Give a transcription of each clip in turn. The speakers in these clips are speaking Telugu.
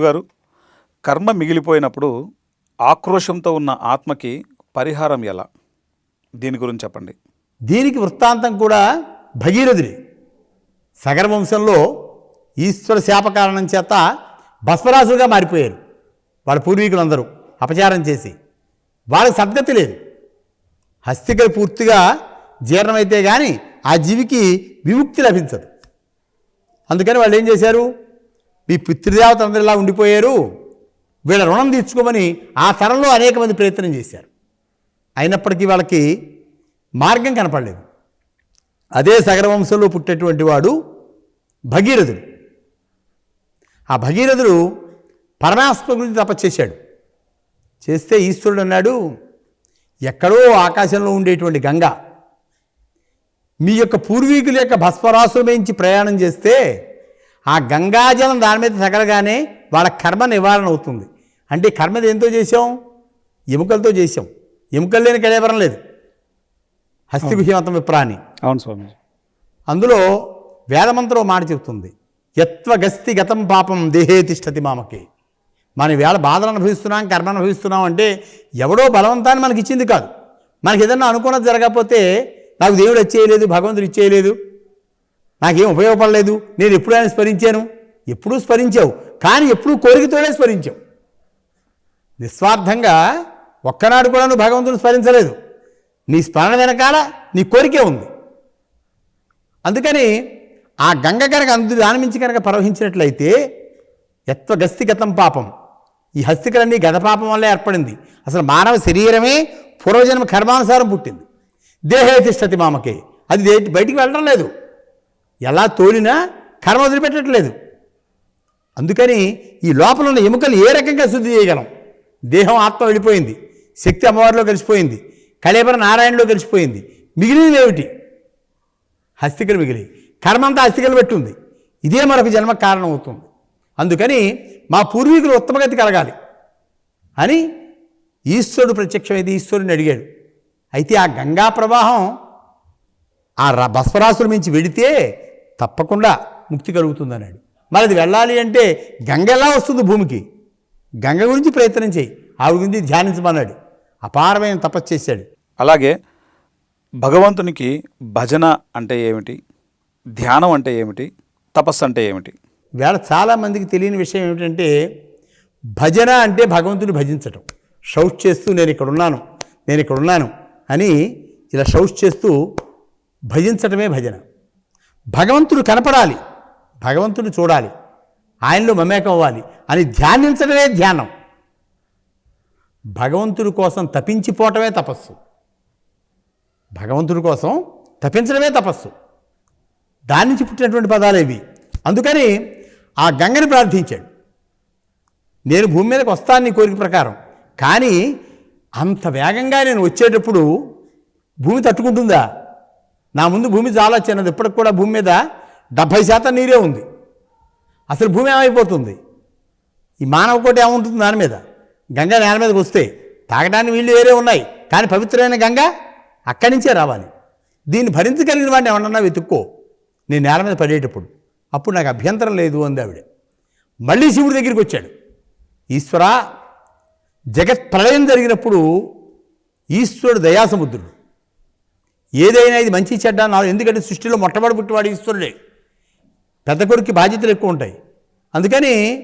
గురుగారు కర్మ మిగిలిపోయినప్పుడు ఆక్రోశంతో ఉన్న ఆత్మకి పరిహారం ఎలా? దీని గురించి చెప్పండి. దీనికి వృత్తాంతం కూడా భగీరథుడి. సగర వంశంలో ఈశ్వర శాప కారణం చేత భస్మరాసులుగా మారిపోయారు. వాళ్ళ పూర్వీకులందరూ అపచారం చేసి. వాళ్ళకి సద్గతి లేదు. హస్తికలు పూర్తిగా జీర్ణమైతే కానీ ఆ జీవికి విముక్తి లభించదు. అందుకని వాళ్ళు ఏం చేశారు? మీ పితృదేవతలందరూ ఇలా ఉండిపోయారు? వీళ్ళ రుణం తీర్చుకోమని ఆ తరంలో అనేక మంది ప్రయత్నం చేశారు. అయినప్పటికీ వాళ్ళకి మార్గం కనపడలేదు. అదే సగర వంశంలో పుట్టేటువంటి వాడు భగీరథుడు. ఆ భగీరథుడు పరమాత్మ గురించి తపస్సు చేశాడు. చేస్తే ఈశ్వరుడు అన్నాడు ఎక్కడో ఆకాశంలో ఉండేటువంటి గంగ మీ యొక్క పూర్వీకుల యొక్క భస్మరాసుల ప్రయాణం చేస్తే ఆ గంగాజలం దాని మీద తగలగానే వాళ్ళ కర్మ నివారణ అవుతుంది. అంటే కర్మ దేంతో చేసాం ఎముకలతో చేసాం ఎముకలు లేని కళేవరం లేదు. హస్తిగుహ్యమతం విప్రాణి. అవును స్వామి అందులో వేదమంత్రం మాట చెబుతుంది యత్వగస్తి గతం పాపం దేహే తిష్టతి మామకి. మనం వేళ బాధలు అనుభవిస్తున్నాం కర్మ అనుభవిస్తున్నాం అంటే ఎవడో బలవంతాన్ని మనకి ఇచ్చింది కాదు. మనకి ఏదన్నా అనుకున్నది జరగకపోతే నాకు దేవుడు ఇచ్చేయలేదు భగవంతుడు ఇచ్చేయలేదు నాకేం ఉపయోగపడలేదు. నేను ఎప్పుడైనా స్మరించాను. ఎప్పుడూ స్మరించావు. కానీ ఎప్పుడూ కోరికతోనే స్మరించావు. నిస్వార్థంగా ఒక్కనాడు కూడా నువ్వు భగవంతుని స్మరించలేదు. నీ స్మరణ వెనకాల నీ కోరికే ఉంది. అందుకని ఆ గంగ కనుక అందు దానమించి కనుక ప్రవహించినట్లయితే యత్వగస్తి గతం పాపం. ఈ హస్తికలన్నీ గత పాపం వల్ల ఏర్పడింది. అసలు మానవ శరీరమే పూర్వజన్మ కర్మానుసారం పుట్టింది. దేహే తిష్టతి మామకే. అది బయటికి వెళ్ళడం లేదు. ఎలా తోలినా కర్మ వదిలిపెట్టట్లేదు. అందుకని ఈ లోపల ఉన్న ఎముకలు ఏ రకంగా శుద్ధి చేయగలం? దేహం ఆత్మ వెళ్ళిపోయింది. శక్తి అమ్మవారిలో కలిసిపోయింది. కళేబర నారాయణలో కలిసిపోయింది. మిగిలినవి ఏమిటి? హస్తికలు మిగిలి కర్మంతా హస్తికలు పెట్టుంది. ఇదే మరొక జన్మ కారణం అవుతుంది అందుకని మా పూర్వీకులు ఉత్తమగతి కలగాలి అని ఈశ్వరుడు ప్రత్యక్షమైతే ఈశ్వరుని అడిగాడు. అయితే ఆ గంగా ప్రవాహం ఆ ర- భస్మరాసుల మించి వెడితే తప్పకుండా ముక్తి కలుగుతుందన్నాడు. మరి అది వెళ్ళాలి అంటే గంగ ఎలా వస్తుంది భూమికి? గంగ గురించి ప్రయత్నం చేయి. ఆవిడ గురించి ధ్యానించమన్నాడు. అపారమైన తపస్సు చేశాడు. అలాగే భగవంతునికి భజన అంటే ఏమిటి? ధ్యానం అంటే ఏమిటి? తపస్సు అంటే ఏమిటి? వేళ చాలామందికి తెలియని విషయం ఏమిటంటే భజన అంటే భగవంతుని భజించటం. షౌట్ చేస్తూ నేను ఇక్కడ ఉన్నాను నేను ఇక్కడ ఉన్నాను అని ఇలా షౌట్ చేస్తూ భజించటమే భజన. భగవంతుడు కనపడాలి భగవంతుడు చూడాలి ఆయనలో మమేకం అవ్వాలి అని ధ్యానించడమే ధ్యానం. భగవంతుడి కోసం తపించిపోవటమే తపస్సు. భగవంతుడి కోసం తపించడమే తపస్సు. దాని నుంచి పుట్టినటువంటి పదాలు ఇవి అందుకని ఆ గంగని ప్రార్థించాడు. నేను భూమి మీదకి వస్తాను నీ కోరిక ప్రకారం. కానీ అంత వేగంగా నేను వచ్చేటప్పుడు భూమి తట్టుకుంటుందా? నా ముందు భూమి చాలా చిన్నది ఇప్పటికి కూడా భూమి మీద డెబ్భై శాతం నీరే ఉంది. అసలు భూమి ఏమైపోతుంది? ఈ మానవ కోటి ఏముంటుంది దాని మీద? గంగ నేల మీదకి వస్తే తాగడానికి వీళ్ళు వేరే ఉన్నాయి కానీ పవిత్రమైన గంగ అక్కడి నుంచే రావాలి. దీన్ని భరించగలిగిన వాడిని ఏమన్నా వెతుక్కో. నేను నేల మీద పడేటప్పుడు. అప్పుడు నాకు అభ్యంతరం లేదు అంది ఆవిడ. మళ్ళీ శివుడి దగ్గరికి వచ్చాడు. ఈశ్వరా జగత్ ప్రళయం జరిగినప్పుడు ఈశ్వరుడు దయాసముద్రుడు. ఏదైనా ఇది మంచి చెడ్డ నా ఎందుకంటే సృష్టిలో మొట్టమొదటి పుట్టివాడు ఈశ్వరుడే. పెద్ద కొడుకు బాధ్యతలు ఎక్కువ ఉంటాయి. అందుకని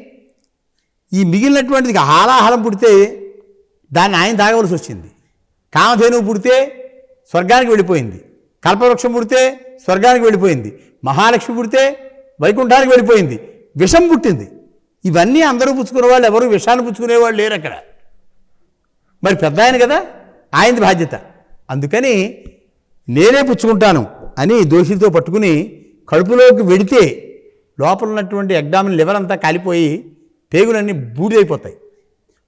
ఈ మిగిలినటువంటిది హాలాహలం పుడితే దాన్ని ఆయన తాగవలసి వచ్చింది. కామధేనువు పుడితే స్వర్గానికి వెళ్ళిపోయింది. కల్పవృక్షం పుడితే స్వర్గానికి వెళ్ళిపోయింది. మహాలక్ష్మి పుడితే వైకుంఠానికి వెళ్ళిపోయింది. విషం పుట్టింది. ఇవన్నీ అందరూ పుచ్చుకునే వాళ్ళు ఎవరు? విషాన్ని పుచ్చుకునేవాళ్ళు లేరు అక్కడ. మరి పెద్ద ఆయన కదా? ఆయనది బాధ్యత. అందుకని నేనే పుచ్చుకుంటాను అని దోషితో పట్టుకుని కడుపులోకి వెడితే లోపల ఉన్నటువంటి ఎగ్డామిన్ లివర్ అంతా కాలిపోయి పేగులన్నీ బూడిదైపోతాయి.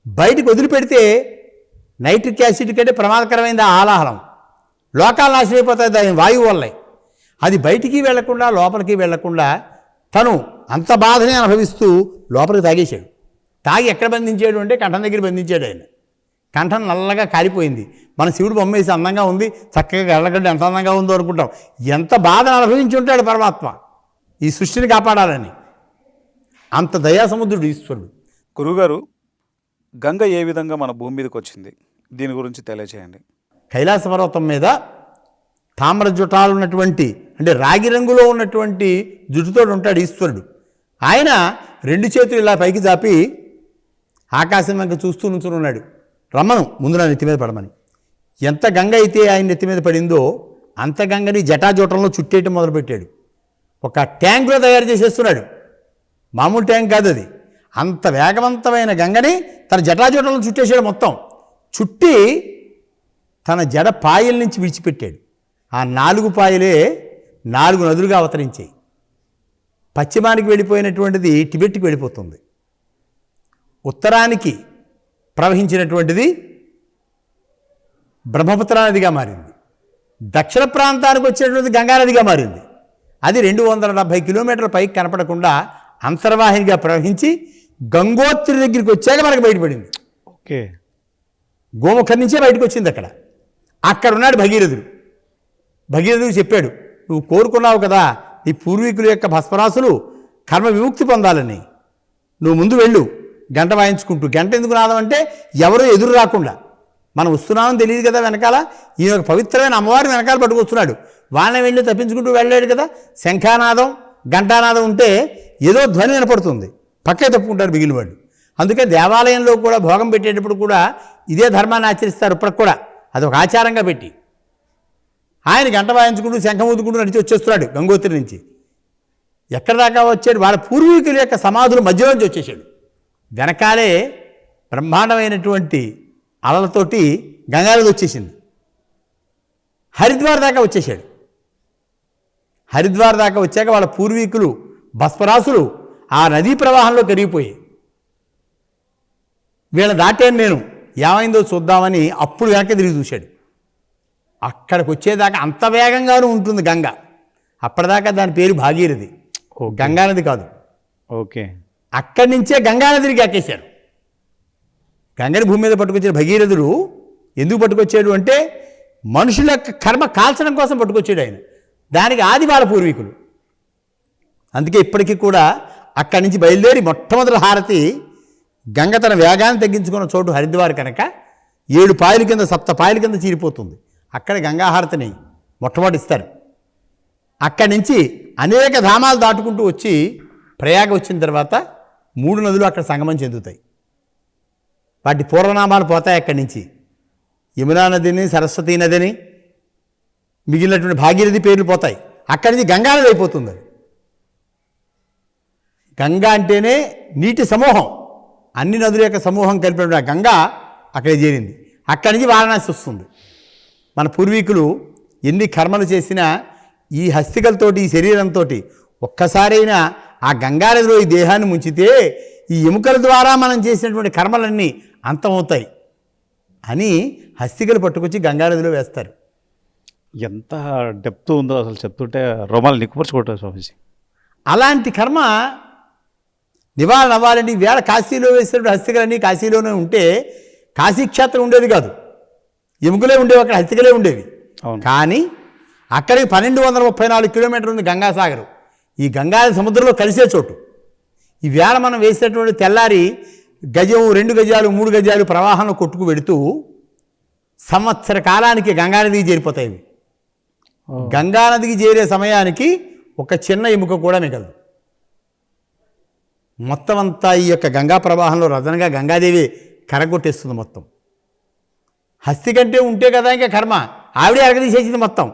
బయటికి వదిలిపెడితే నైట్రిక్ యాసిడ్ కంటే ప్రమాదకరమైనది ఆలాహలం. లోకాలు నాశనమైపోతాయి దాని వాయువు వల్లే. అది బయటికి వెళ్ళకుండా లోపలికి వెళ్ళకుండా తను అంత బాధని అనుభవిస్తూ లోపలికి తాగేశాడు. తాగి ఎక్కడ బంధించాడు అంటే కంఠం దగ్గర బంధించాడు ఆయన. కంఠం నల్లగా కాలిపోయింది. మన శివుడు బొమ్మ వేసి అందంగా ఉంది. చక్కగా ఎల్లగడ్డ ఎంత అందంగా ఉందో అనుకుంటాం. ఎంత బాధను అనుభవించి ఉంటాడు పరమాత్మ. ఈ సృష్టిని కాపాడాలని. అంత దయాసముద్రుడు ఈశ్వరుడు. గురువుగారు గంగ ఏ విధంగా మన భూమి మీదకి వచ్చింది? దీని గురించి తెలియచేయండి. కైలాస పర్వతం మీద తామ్ర జుటాలు ఉన్నటువంటి అంటే రాగి రంగులో ఉన్నటువంటి జుట్టుతో ఉంటాడు ఈశ్వరుడు. ఆయన రెండు చేతులు ఇలా పైకి చాపి ఆకాశం వెంక చూస్తూ నుంచుని ఉన్నాడు. రమ్మను ముందు నా నెత్తి మీద పడమని. ఎంత గంగ అయితే ఆయన నెత్తి మీద పడిందో అంత గంగని జటాజూటంలో చుట్టేయటం మొదలుపెట్టాడు. ఒక ట్యాంకులో తయారు చేసేస్తున్నాడు. మామూలు ట్యాంక్ కాదు అది. అంత వేగవంతమైన గంగని తన జటాజూటంలో చుట్టేసాడు మొత్తం. చుట్టి తన జడ పాయల నుంచి విడిచిపెట్టాడు. ఆ నాలుగు పాయలే నాలుగు నదులుగా అవతరించాయి. పశ్చిమానికి వెళ్ళిపోయినటువంటిది టిబెట్కి వెళ్ళిపోతుంది. ఉత్తరానికి ప్రవహించినటువంటిది బ్రహ్మపుత్ర నదిగా మారింది. దక్షిణ ప్రాంతానికి వచ్చేటువంటి గంగా నదిగా మారింది. అది రెండు వందల డెబ్భై కిలోమీటర్ల పైకి కనపడకుండా అంతర్వాహినిగా ప్రవహించి గంగోత్రి దగ్గరికి వచ్చాక మనకు బయటపడింది. ఓకే. గోముఖం నుంచే బయటకు వచ్చింది అక్కడ. అక్కడ ఉన్నాడు భగీరథుడు. భగీరథుడు చెప్పాడు నువ్వు కోరుకున్నావు కదా నీ పూర్వీకుల యొక్క భస్మరాసులు కర్మ విముక్తి పొందాలని. నువ్వు ముందు వెళ్ళు. గంట వాయించుకుంటూ. గంట ఎందుకు నాదం అంటే ఎవరు ఎదురు రాకుండా. మనం వస్తున్నామని తెలియదు కదా వెనకాల. ఈయన ఒక పవిత్రమైన అమ్మవారి వెనకాల పట్టుకొస్తున్నాడు. వాళ్ళని వెళ్ళి తప్పించుకుంటూ వెళ్ళాడు కదా. శంఖానాదం గంటానాదం ఉంటే ఏదో ధ్వని వినపడుతుంది. పక్కే తప్పుకుంటారు మిగిలిన వాళ్ళు అందుకే దేవాలయంలో కూడా భోగం పెట్టేటప్పుడు కూడా ఇదే ధర్మాన్ని ఆచరిస్తారు ఇప్పటికి కూడా. అదొక ఆచారంగా పెట్టి. ఆయన గంట వాయించుకుంటూ శంఖం ఊదుకుంటూ నడిచి వచ్చేస్తున్నాడు గంగోత్రి నుంచి. ఎక్కడ దాకా వచ్చాడు? వాళ్ళ పూర్వీకుల యొక్క సమాధులు మధ్యలోంచి వచ్చేసాడు వెనకాలే బ్రహ్మాండమైనటువంటి అలలతోటి గంగానది వచ్చేసింది. హరిద్వార్ దాకా వచ్చేసాడు హరిద్వార్ దాకా వచ్చాక వాళ్ళ పూర్వీకులు భస్మరాసులు ఆ నదీ ప్రవాహంలో కరిగిపోయాయి వీళ్ళ దాటాను నేను ఏమైందో చూద్దామని అప్పుడు వెనక్కి తిరిగి చూశాడు. అక్కడికి వచ్చేదాకా అంత వేగంగానూ ఉంటుంది గంగ. అప్పటిదాకా దాని పేరు భాగీరథి. గంగానది కాదు. ఓకే. అక్కడి నుంచే గంగానదికి ఎక్కేశారు గంగని భూమి మీద పట్టుకొచ్చిన భగీరథుడు ఎందుకు పట్టుకొచ్చాడు అంటే మనుషుల యొక్క కర్మ కాల్చడం కోసం పట్టుకొచ్చాడు ఆయన. దానికి ఆది వాళ్ళ పూర్వీకులు. అందుకే ఇప్పటికీ కూడా అక్కడి నుంచి బయలుదేరి మొట్టమొదటి హారతి గంగ తన వేగాన్ని తగ్గించుకున్న చోటు హరిద్వార్ కనుక ఏడు పాయల కింద సప్త పాయల కింద చీరిపోతుంది. అక్కడ గంగాహారతిని మొట్టమొదటి ఇస్తారు. అక్కడి నుంచి అనేక ధామాలు దాటుకుంటూ వచ్చి ప్రయాగ వచ్చిన తర్వాత మూడు నదులు అక్కడ సంగమం చెందుతాయి. వాటి పూర్వనామాలు పోతాయి అక్కడి నుంచి. యమునా నదిని సరస్వతీ నదిని మిగిలినటువంటి భాగీరథి పేర్లు పోతాయి. అక్కడి నుంచి గంగా నది అయిపోతుంది అది. గంగా అంటేనే నీటి సమూహం. అన్ని నదుల యొక్క సమూహం కలిపిన గంగా అక్కడ చేరింది. అక్కడి నుంచి వారణాసి వస్తుంది. మన పూర్వీకులు ఎన్ని కర్మలు చేసినా ఈ హస్తికలతోటి ఈ శరీరంతో ఒక్కసారైనా ఆ గంగానదిలో ఈ దేహాన్ని ముంచితే ఈ ఎముకల ద్వారా మనం చేసినటువంటి కర్మలన్నీ అంతమవుతాయి అని హస్తికలు పట్టుకొచ్చి గంగానదిలో వేస్తారు. ఎంత డెప్త్ ఉందో అసలు చెప్తుంటే రోమాలు నిక్కుపరుచుకుంటారు స్వామీజీ. అలాంటి కర్మ నివారణ అవ్వాలండి ఈవేళ కాశీలో వేసినటువంటి హస్తికలన్నీ కాశీలోనే ఉంటే కాశీక్షేత్రం ఉండేది కాదు. ఎముకలే ఉండేవి అక్కడ హస్తికలే ఉండేవి. కానీ అక్కడికి పన్నెండు వందల ముప్పై నాలుగు కిలోమీటర్లు ఉంది గంగాసాగరం. ఈ గంగా సముద్రంలో కలిసే చోటు. ఈ వేళ మనం వేసినటువంటి తెల్లారి గజం రెండు గజాలు మూడు గజాలు ప్రవాహంలో కొట్టుకు వెడుతూ సంవత్సర కాలానికి గంగానదికి చేరిపోతాయి ఇవి. గంగానదికి చేరే సమయానికి ఒక చిన్న ఎముక కూడా మిగలదు. మొత్తం అంతా ఈ యొక్క గంగా ప్రవాహంలో రదనగా గంగాదేవి కరగొట్టేస్తుంది మొత్తం. హస్తి కంటే ఉంటే కదా ఇంకా కర్మ. ఆవిడే అరగదీసేసింది మొత్తం.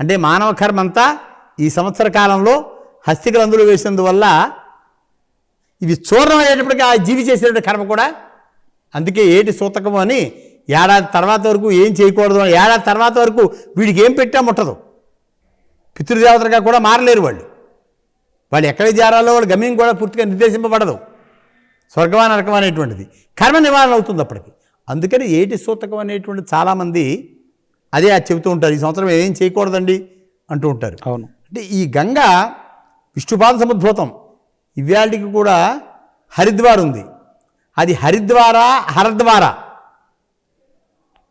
అంటే మానవ కర్మ అంతా ఈ సంవత్సర కాలంలో హస్తికలు అందులో వేసినందువల్ల ఇవి చూర్ణం అయ్యేటప్పటికీ ఆ జీవి చేసినటువంటి కర్మ కూడా. అందుకే ఏటి సూతకము అని ఏడాది తర్వాత వరకు ఏం చేయకూడదు అని ఏడాది తర్వాత వరకు వీడికి ఏం పెట్టా ముట్టదు. పితృదేవతలుగా కూడా మారలేరు వాళ్ళు. వాళ్ళు ఎక్కడికి చేరాలో వాళ్ళ గమ్యం కూడా పూర్తిగా నిర్దేశింపబడదు. స్వర్గమా నరకం అనేటువంటిది. కర్మ నివారణ అవుతుంది అప్పటికి. అందుకని ఏటి సూతకం అనేటువంటి చాలామంది అదే అది చెబుతూ ఉంటారు. ఈ సంవత్సరం ఏం చేయకూడదండి అంటూ ఉంటారు. అవును. అంటే ఈ గంగ విష్ణుపాద సముద్భూతం ఇవాళకి కూడా హరిద్వార్ ఉంది. అది హరిద్వారా హరద్వారా?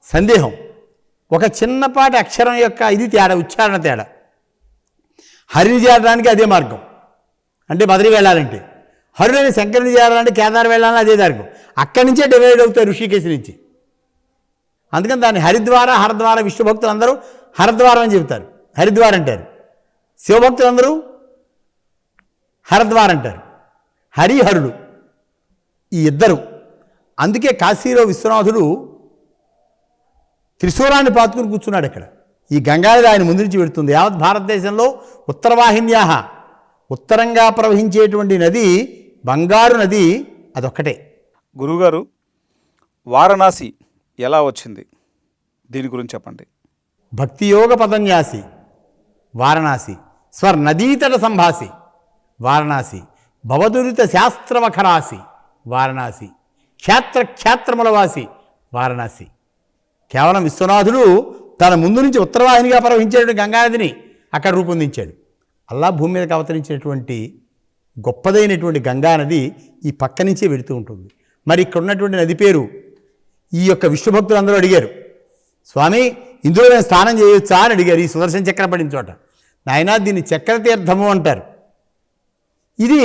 సందేహం. ఒక చిన్నపాటి అక్షరం యొక్క ఇది తేడా ఉచ్చారణ తేడా. హరిని చేరడానికి అదే మార్గం. అంటే బదిలీ వెళ్ళాలంటే. హరుడని శంకరుని చేరాలంటే కేదార్ వెళ్ళాలని అదే మార్గం. అక్కడి నుంచే డివైడ్ అవుతాయి ఋషికేశ్ నుంచి. అందుకని దాన్ని హరిద్వార హరద్వార విష్ణు భక్తులు అందరూ హరద్వారం అని చెబుతారు. హరిద్వార్ అంటారు. శివభక్తులు అందరూ హరద్వార్ అంటారు. హరిహరుడు ఈ ఇద్దరు. అందుకే కాశీలో విశ్వనాథుడు త్రిశూరాన్ని పాతుకుని కూర్చున్నాడు ఇక్కడ. ఈ గంగానది ఆయన ముందు నుంచి పెడుతుంది యావత్ భారతదేశంలో ఉత్తరవాహిన్యాహ ఉత్తరంగా ప్రవహించేటువంటి నది బంగారు నది అదొక్కటే. గురుగారు వారణాసి ఎలా వచ్చింది? దీని గురించి చెప్పండి. భక్తియోగ పదన్యాసి వారణాసి స్వర్ నదీతట సంభాసి. వారణాసి. భవదురిత శాస్త్రవఖరాసి వారణాసి. క్షేత్ర క్షేత్రములవాసి వారణాసి. కేవలం విశ్వనాథుడు తన ముందు నుంచి ఉత్తరవాహినిగా ప్రవహించేటువంటి గంగానదిని అక్కడ రూపొందించాడు. అల్లా భూమి మీదకి అవతరించినటువంటి గొప్పదైనటువంటి గంగానది ఈ పక్క నుంచే వెళుతూ ఉంటుంది. మరి ఇక్కడ ఉన్నటువంటి నది పేరు ఈ యొక్క విష్ణుభక్తులు అందరూ అడిగారు. స్వామి ఇందులో నేను స్నానం చేయొచ్చా? అని అడిగారు. ఈ సుదర్శన చక్రం పడిన చోట. నాయనా దీన్ని చక్రతీర్థము అంటారు. ఇది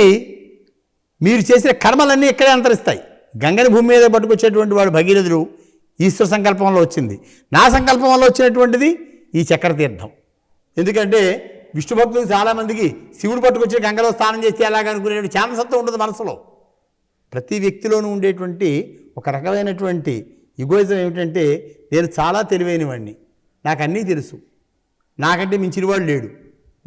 మీరు చేసిన కర్మలన్నీ ఇక్కడే అంతరిస్తాయి. గంగని భూమి మీద పట్టుకొచ్చేటువంటి వాడు భగీరథుడు ఈశ్వర సంకల్పంలో వచ్చింది. నా సంకల్పంలో వచ్చినటువంటిది ఈ చక్ర తీర్థం ఎందుకంటే విష్ణు భక్తులు చాలామందికి శివుడు పట్టుకొచ్చి గంగలో స్నానం చేస్తే ఎలాగ అనుకునే ఉండదు మనసులో. ప్రతి వ్యక్తిలోనూ ఉండేటువంటి ఒక రకమైనటువంటి ఇగోయిజం ఏమిటంటే నేను చాలా తెలివైనవాడిని నాకు అన్నీ తెలుసు. నాకంటే మించినవాడు లేడు.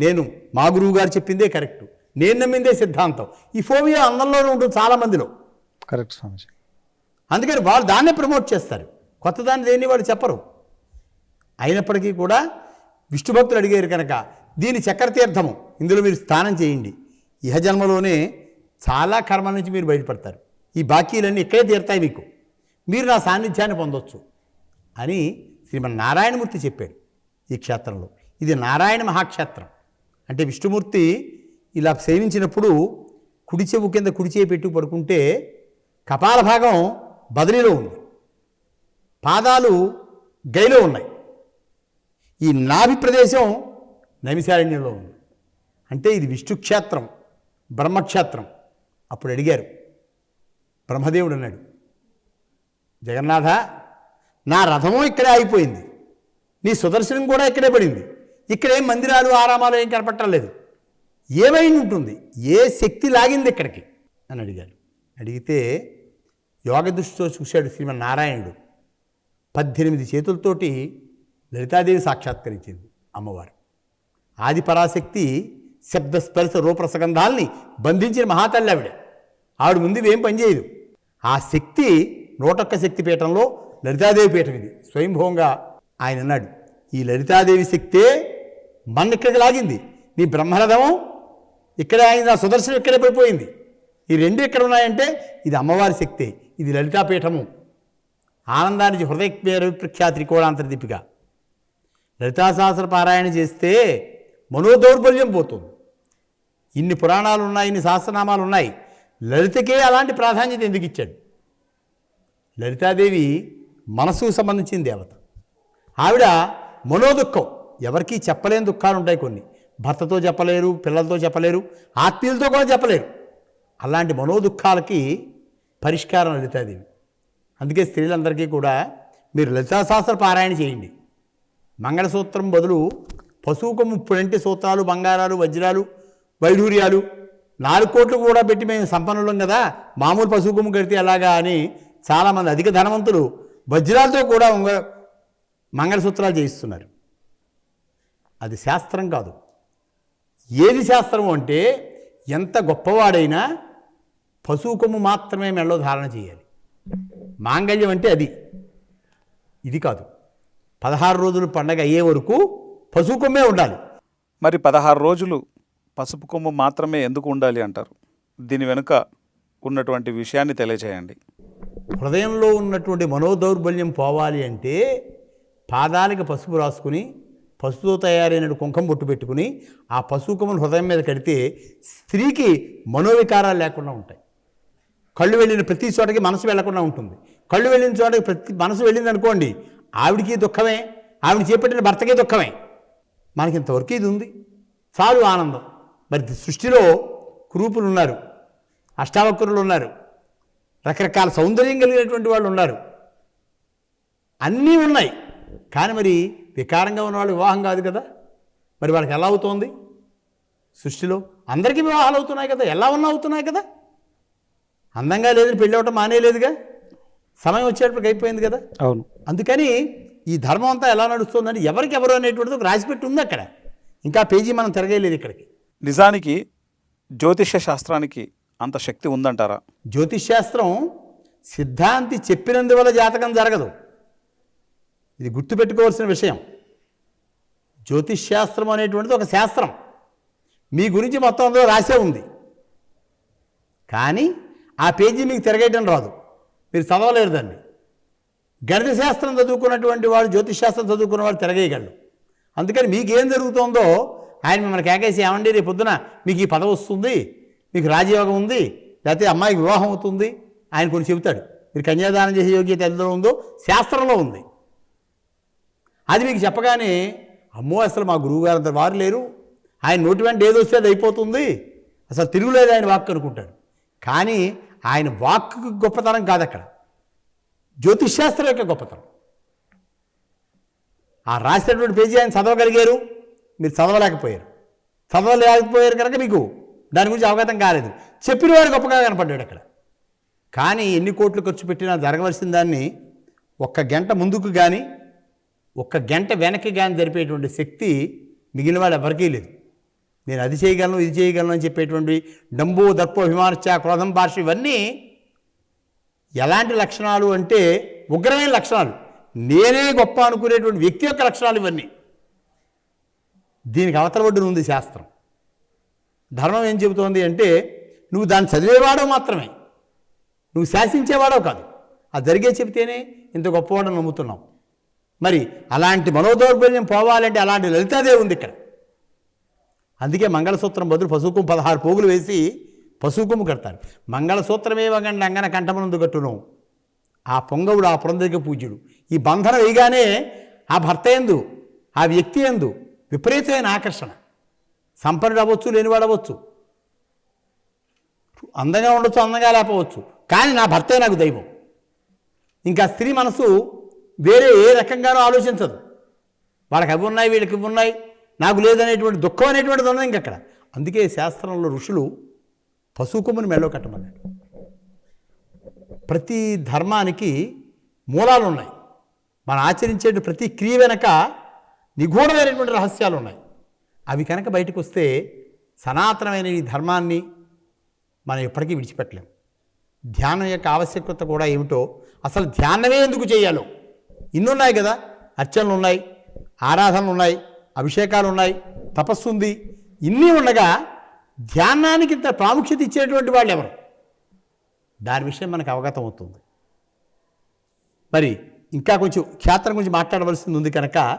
నేను మా గురువు గారు చెప్పిందే కరెక్టు. నేను నమ్మిందే సిద్ధాంతం. ఈ ఫోబియా అందరిలోనూ ఉంటుంది చాలామందిలో కరెక్ట్ స్వామిజీ. అందుకని వాళ్ళు దాన్నే ప్రమోట్ చేస్తారు. కొత్త దాన్ని దేన్ని వాళ్ళు చెప్పరు. అయినప్పటికీ కూడా విష్ణు భక్తులు అడిగారు కనుక దీని చక్రతీర్థము ఇందులో మీరు స్నానం చేయండి. ఇహ జన్మలోనే చాలా కర్మ నుంచి మీరు బయటపడతారు. ఈ బాకీలన్నీ ఇక్కడే తీరుతాయి మీకు. మీరు నా సాన్నిధ్యాన్ని పొందొచ్చు అని శ్రీమన్ నారాయణమూర్తి చెప్పాడు ఈ క్షేత్రంలో. ఇది నారాయణ మహాక్షేత్రం. అంటే విష్ణుమూర్తి ఇలా సేవించినప్పుడు కుడి చెవు కింద కుడి చేయి పెట్టి పడుకుంటే కపాల భాగం బదిలీలో ఉంది. పాదాలు గైలో ఉన్నాయి. ఈ నాభి ప్రదేశం నైమిశారణ్యంలో ఉంది. అంటే ఇది విష్ణుక్షేత్రం బ్రహ్మక్షేత్రం. అప్పుడు అడిగారు. బ్రహ్మదేవుడు అన్నాడు. జగన్నాథ నా రథము ఇక్కడే అయిపోయింది నీ సుదర్శనం కూడా ఇక్కడే పడింది. ఇక్కడేం మందిరాలు ఆరామాలు ఏం కనపట్టలేదు ఏమై ఉంటుంది? ఏ శక్తి లాగింది ఇక్కడికి? అని అడిగాడు. అడిగితే యోగ దృష్టితో చూశాడు శ్రీమన్నారాయణుడు పద్దెనిమిది చేతులతోటి లలితాదేవి సాక్షాత్కరించింది అమ్మవారు. ఆది పరాశక్తి శబ్ద స్పర్శ రూపరసగంధాల్ని బంధించిన మహాతల్లి ఆవిడ. ఆవిడ ముందు ఏం పనిచేయదు ఆ శక్తి నూటొక్క శక్తి పీఠంలో లలితాదేవి పీఠం ఇది. స్వయంభవంగా ఆయన అన్నాడు ఈ లలితాదేవి శక్తే మన ఇక్కడికి లాగింది. నీ బ్రహ్మరథము ఇక్కడ ఆయన సుదర్శనం ఇక్కడే పడిపోయింది. ఈ రెండు ఎక్కడ ఉన్నాయంటే ఇది అమ్మవారి శక్తే ఇది లలితాపీఠము. ఆనందానికి హృదయ ప్రఖ్యాతి త్రికోణాంతరదీపిక లలితా సహస్ర పారాయణ చేస్తే మనోదౌర్బల్యం పోతుంది. ఇన్ని పురాణాలు ఉన్నాయి ఇన్ని సహస్రనామాలు ఉన్నాయి లలితకే అలాంటి ప్రాధాన్యత ఎందుకు ఇచ్చాడు? లలితాదేవి మనసుకు సంబంధించిన దేవత. ఆవిడ మనోదుఖం ఎవరికీ చెప్పలేని దుఃఖాలు ఉంటాయి కొన్ని. భర్తతో చెప్పలేరు పిల్లలతో చెప్పలేరు ఆత్మీయులతో కూడా చెప్పలేరు. అలాంటి మనోదుఖాలకి పరిష్కారం లలితాదేవి అందుకే స్త్రీలందరికీ కూడా మీరు లలితా పారాయణ చేయండి. మంగళసూత్రం బదులు పశువుకు ముప్పుడంటి సూత్రాలు బంగారాలు వజ్రాలు వైఢూర్యాలు నాలుగు కోట్లు కూడా పెట్టి మేము సంపన్నులం కదా? మామూలు పశువు కొమ్ము కడితే ఎలాగా అని చాలామంది అధిక ధనవంతులు వజ్రాలతో కూడా మంగళసూత్రాలు చేయిస్తున్నారు. అది శాస్త్రం కాదు. ఏది శాస్త్రం అంటే ఎంత గొప్పవాడైనా పశువు కొమ్ము మాత్రమే మెళ్ళో ధారణ చేయాలి. మాంగళ్యం అంటే అది. ఇది కాదు. పదహారు రోజులు పండగ అయ్యే వరకు పశువు కొమ్మే ఉండాలి. మరి పదహారు రోజులు పసుపు కొమ్ము మాత్రమే ఎందుకు ఉండాలి అంటారు? దీని వెనుక ఉన్నటువంటి విషయాన్ని తెలియజేయండి హృదయంలో ఉన్నటువంటి మనోదౌర్బల్యం పోవాలి అంటే పాదాలకి పసుపు రాసుకుని పసుపుతో తయారైన కుంకం బొట్టు పెట్టుకుని ఆ పసుపు హృదయం మీద కడితే స్త్రీకి మనోవికారాలు లేకుండా ఉంటాయి. కళ్ళు వెళ్ళిన ప్రతి చోటకి మనసు వెళ్ళకుండా ఉంటుంది. కళ్ళు వెళ్ళిన చోటకి ప్రతి మనసు వెళ్ళింది అనుకోండి ఆవిడికి దుఃఖమే ఆవిడ చేపట్టిన భర్తకి దుఃఖమే. మనకి ఇంతవరకు ఇది ఉంది. చాలు ఆనందం. మరి సృష్టిలో కురూపులు ఉన్నారు అష్టావక్రులు ఉన్నారు రకరకాల సౌందర్యం కలిగినటువంటి వాళ్ళు ఉన్నారు. అన్నీ ఉన్నాయి. కానీ మరి వికారంగా ఉన్నవాళ్ళు వివాహం కాదు కదా. మరి వాళ్ళకి ఎలా అవుతోంది? సృష్టిలో అందరికీ వివాహాలు అవుతున్నాయి కదా. ఎలా ఉన్నా అవుతున్నాయి కదా. అందంగా లేదని పెళ్ళి అవటం మానేయలేదుగా. సమయం వచ్చేటప్పటికి అయిపోయింది కదా. అవును. అందుకని ఈ ధర్మం అంతా ఎలా నడుస్తుందని ఎవరికి ఎవరు అనేటువంటిది ఒక రాసిపెట్టి ఉంది అక్కడ. ఇంకా పేజీ మనం తిరగలేదు ఇక్కడికి. నిజానికి జ్యోతిష్య శాస్త్రానికి అంత శక్తి ఉందంటారా? జ్యోతిష్ శాస్త్రం సిద్ధాంతి చెప్పినందువల్ల జాతకం జరగదు. ఇది గుర్తుపెట్టుకోవాల్సిన విషయం. జ్యోతిష్ శాస్త్రం అనేటువంటిది ఒక శాస్త్రం. మీ గురించి మొత్తం అందులో రాసే ఉంది. కానీ ఆ పేజీ మీకు తిరగేయడం రాదు. మీరు చదవలేరు దాన్ని. గణిత శాస్త్రం చదువుకున్నటువంటి వాడు జ్యోతిష్ శాస్త్రం చదువుకున్న వాడు తిరగేయగలడు అందుకని మీకేం జరుగుతుందో ఆయన మిమ్మల్ని కేకేసి ఏమండి రేపు పొద్దున మీకు ఈ పదవి వస్తుంది మీకు రాజయోగం ఉంది లేకపోతే అమ్మాయికి వివాహం అవుతుంది ఆయన కొన్ని చెబుతాడు. మీరు కన్యాదానం చేసే యోగ్యత ఎందులో ఉందో శాస్త్రంలో ఉంది. అది మీకు చెప్పగానే అమ్మో అసలు మా గురువుగారు అంత వారు లేరు. ఆయన నోటి వెంట ఏది వస్తే అది అయిపోతుంది. అసలు తిరుగులేదు ఆయన వాక్ అనుకుంటాడు. కానీ ఆయన వాక్కు గొప్పతనం కాదు అక్కడ జ్యోతిష్శాస్త్రం యొక్క గొప్పతనం. ఆ రాసినటువంటి పేజీ ఆయన చదవగలిగారు. మీరు చదవలేకపోయారు. చదవలేకపోయారు కనుక మీకు దాని గురించి అవగతం కాలేదు. చెప్పిన వాడు గొప్పగా కనపడ్డాడు అక్కడ. కానీ ఎన్ని కోట్లు ఖర్చు పెట్టినా జరగవలసిన దాన్ని ఒక్క గంట ముందుకు కానీ ఒక్క గంట వెనక్కి కానీ జరిపేటువంటి శక్తి మిగిలిన వాళ్ళు ఎవరికీ లేదు. నేను అది చేయగలను ఇది చేయగలను అని చెప్పేటువంటి డంబు దర్ప అభిమానశ్చ క్రోధం భాష ఇవన్నీ ఎలాంటి లక్షణాలు అంటే ఉగ్రమైన లక్షణాలు. నేనే గొప్ప అనుకునేటువంటి వ్యక్తి యొక్క లక్షణాలు ఇవన్నీ. దీనికి అవతల ఒడ్డున ఉంది శాస్త్రం. ధర్మం ఏం చెబుతోంది అంటే నువ్వు దాన్ని చదివేవాడో మాత్రమే. నువ్వు శాసించేవాడో కాదు. అది జరిగే చెబితేనే ఇంత గొప్పవాడని నమ్ముతున్నాం మరి అలాంటి మనోదౌర్బల్యం పోవాలంటే అలాంటి లలితాదేవి ఉంది ఇక్కడ. అందుకే మంగళసూత్రం బదులు పశువుకుం పదహారు పోగులు వేసి పశువుకుము కడతారు. మంగళసూత్రమే వంగండి అంగన కంఠమనందు కట్టును. ఆ పొంగవుడు ఆ పురందరిక పూజ్యుడు. ఈ బంధనం వేయగానే ఆ భర్త ఎందు ఆ వ్యక్తి ఎందు విపరీతమైన ఆకర్షణ. సంపన్నుడు అవ్వచ్చు లేనివాడు అవ్వచ్చు. అందంగా ఉండొచ్చు అందంగా లేకపోవచ్చు. కానీ నా భర్తే నాకు దైవం. ఇంకా స్త్రీ మనసు వేరే ఏ రకంగానూ ఆలోచించదు. వాళ్ళకి అవి ఉన్నాయి వీళ్ళకి ఇవి ఉన్నాయి నాకు లేదనేటువంటి దుఃఖం అనేటువంటిది ఉన్నది ఇంకక్కడ. అందుకే శాస్త్రంలో ఋషులు పశుకుమ్మని కొమ్ముని కట్టమన్నాడు ప్రతి ధర్మానికి మూలాలు ఉన్నాయి. మనం ఆచరించే ప్రతి క్రియ వెనక నిగూఢమైనటువంటి రహస్యాలు ఉన్నాయి. అవి కనుక బయటకు వస్తే సనాతనమైన ఈ ధర్మాన్ని మనం ఎప్పటికీ విడిచిపెట్టలేము ధ్యానం యొక్క ఆవశ్యకత కూడా ఏమిటో అసలు ధ్యానమే ఎందుకు చేయాలో ఇన్ని ఉన్నాయి కదా అర్చనలు ఉన్నాయి ఆరాధనలు ఉన్నాయి అభిషేకాలు ఉన్నాయి తపస్సు ఉంది. ఇన్ని ఉండగా ధ్యానానికి ఇంత ప్రాముఖ్యత ఇచ్చేటువంటి వాళ్ళు ఎవరు? దాని విషయం మనకు అవగతం అవుతుంది. మరి ఇంకా కొంచెం క్షేత్రం గురించి మాట్లాడవలసింది ఉంది కనుక